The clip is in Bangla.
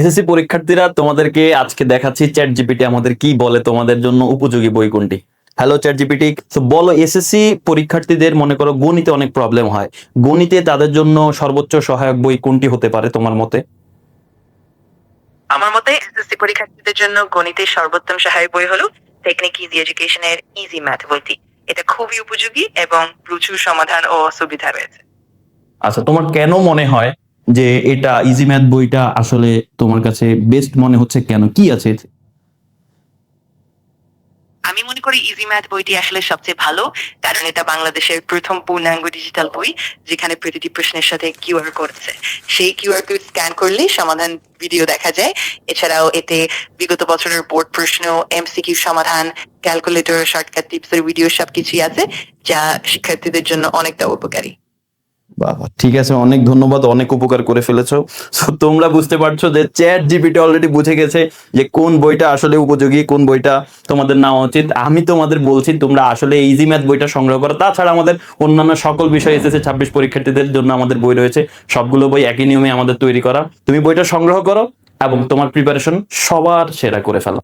এসএসসি পরীক্ষার্থীরা তোমাদেরকে আজকে দেখাচ্ছি চ্যাট জিপিটি আমাদের কি বলে তোমাদের জন্য উপযোগী বই কোনটি। হ্যালো চ্যাট জিপিটি তো বলো এসএসসি পরীক্ষার্থীদের মনে করো গণিতে অনেক প্রবলেম হয়। গণিতে তাদের জন্য সর্বোচ্চ সহায়ক বই কোনটি হতে পারে তোমার মতে? আমার মতে এসএসসি পরীক্ষার্থীদের জন্য গণিতের সর্বোত্তম সহায়ক বই হলো টেকনিক ইজি এডুকেশনের ইজি ম্যাথ বইটি। এটা খুবই উপযোগী এবং প্রচুর সমাধান ও সুবিধা রয়েছে। আচ্ছা তোমার কেন মনে হয় যে এটা ইজি ম্যাথ বইটা আসলে তোমার কাছে বেস্ট মনে হচ্ছে কেন? কি আছে? আমি মনে করি ইজি ম্যাথ বইটি আসলে সবচেয়ে ভালো, কারণ এটা বাংলাদেশের প্রথম পূর্ণাঙ্গ ডিজিটাল বই, যেখানে প্রতিটি প্রশ্নের সাথে কিউআর কোড আছে। সেই কিউআর কোড স্ক্যান করলে সমাধান ভিডিও দেখা যায়। এছাড়াও এতে বিগত বছরের বোর্ড প্রশ্ন এমসিকিউ সমাধান ক্যালকুলেটর শর্টকাট টিপস এর ভিডিও সবকিছুই আছে, যা শিক্ষার্থীদের জন্য অনেকটা উপকারী। বাবা, ঠিক আছে, অনেক ধন্যবাদ, অনেক উপকার করে ফেলেছো। তোমরা বুঝতে পারছ যে চ্যাট জিপিটি অলরেডি বুঝে গেছে যে কোন বইটা আসলে উপযোগী, কোন বইটা তোমাদের নেওয়া উচিত। আমি তোমাদের বলছি, তোমরা আসলে ইজি ম্যাথ বইটা সংগ্রহ করো। তাছাড়া আমাদের অন্যান্য সকল বিষয় এসেছে ছাব্বিশ পরীক্ষার্থীদের জন্য আমাদের বই রয়েছে। সবগুলো বই একই নিয়মে আমাদের তৈরি করা। তুমি বইটা সংগ্রহ করো এবং তোমার প্রিপারেশন সবার সেরা করে ফেলো।